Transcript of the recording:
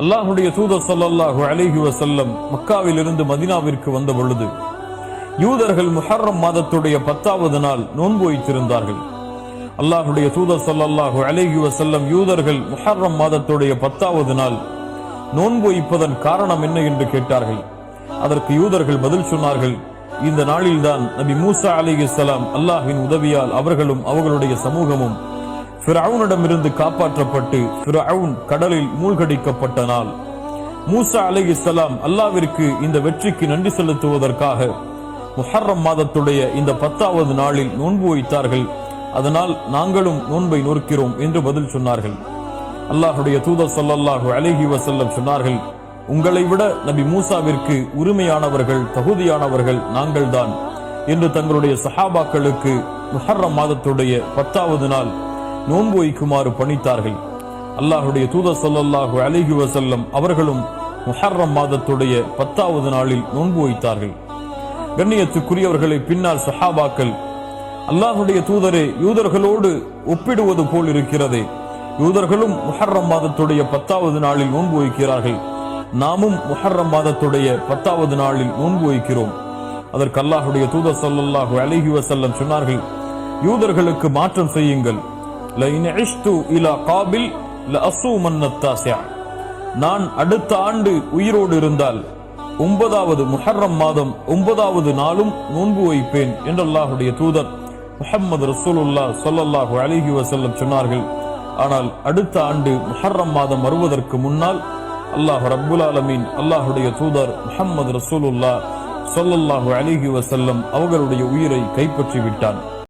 அல்லாஹுடைய தூதர் ஸல்லல்லாஹு அலைஹி வஸல்லம் மக்காவிலிருந்து மதீனாவிற்கு வந்த பொழுது யூதர்கள் முஹர்ரம் மாதத்துடைய பத்தாவது நாள் நோன்பு வைத்திருந்தார்கள். அல்லாஹுடைய தூதர் சல்லாஹு அலிஹி வசல்லம் யூதர்கள் முஹர்ரம் மாதத்துடைய பத்தாவது நாள் நோன்பு வைப்பதன் காரணம் என்ன என்று கேட்டார்கள். அதற்கு யூதர்கள் பதில் சொன்னார்கள் இந்த நாளில்தான் நபி மூசா அலையுசலாம் அல்லாஹின் உதவியால் அவர்களும் அவர்களுடைய சமூகமும் ஃபிரவுனிடமிருந்து காப்பாற்றப்பட்டு ஃபிரவுன் கடலில் மூழ்கடிக்கப்பட்ட நாள் மூசா அலைஹிஸ்ஸலாம் அல்லாவிற்கு இந்த வெற்றிக்கு நன்றி செலுத்துவதற்காக முஹர்ரம் மாதத்துடைய இந்த பத்தாவது நாளில் நோன்பு வைத்தார்கள். அதனால் நாங்களும் நோன்பை நோக்கிறோம் என்று பதில் சொன்னார்கள். அல்லாஹுடைய தூதர் ஸல்லல்லாஹு அலஹி வசல்லம் சொன்னார்கள் உங்களை விட நபி மூசாவிற்கு உரிமையானவர்கள் தகுதியானவர்கள் நாங்கள்தான் என்று தங்களுடைய சஹாபாக்களுக்கு முஹர்ரம் மாதத்துடைய பத்தாவது நாள் நோன்பு வைக்குமாறு பணித்தார்கள். அல்லாஹுடைய தூதர் ஸல்லல்லாஹு அலிஹி வசல்லம் அவர்களும் முஹர்ரம் மாதத்துடைய பத்தாவது நாளில் நோன்பு வைத்தார்கள். கண்ணியத்துக்குரியவர்களை பின்னால் சஹாபாக்கள் அல்லாஹுடைய தூதரே யூதர்களோடு ஒப்பிடுவது போல் இருக்கிறதே. யூதர்களும் முஹர்ரம் மாதத்துடைய பத்தாவது நாளில் நோன்பு வைக்கிறார்கள். நாமும் முஹர்ரம் மாதத்துடைய பத்தாவது நாளில் நோன்பு வைக்கிறோம். அதற்கு அல்லாஹுடைய தூதர் சல்லாஹு அலிஹி வசல்லம் சொன்னார்கள் யூதர்களுக்கு மாற்றம் செய்யுங்கள். லஇன் இஷ்து இலா காபில் லஅஸூமன்ன தாசியா நான் அடுத்த ஆண்டு உயிரோடு இருந்தால் ஒன்பதாவது முஹர்ரம் மாதம் ஒன்பதாவது நாளும் நோன்பு வைப்பேன் என்று அல்லாஹுடைய தூதர் முஹம்மது ரசூலுல்லா சொல்லல்லாஹு அலிஹி வசல்லம் சொன்னார்கள் ஆனால் அடுத்த ஆண்டு முஹர்ரம் மாதம் வருவதற்கு முன்னால் அல்லாஹ் ரப்புல் ஆலமீன் அல்லாஹுடைய தூதர் முஹம்மது ரசூலுல்லா சொல்லல்லாஹு அலிஹி வசல்லம் அவர்களுடைய உயிரை கைப்பற்றி விட்டான்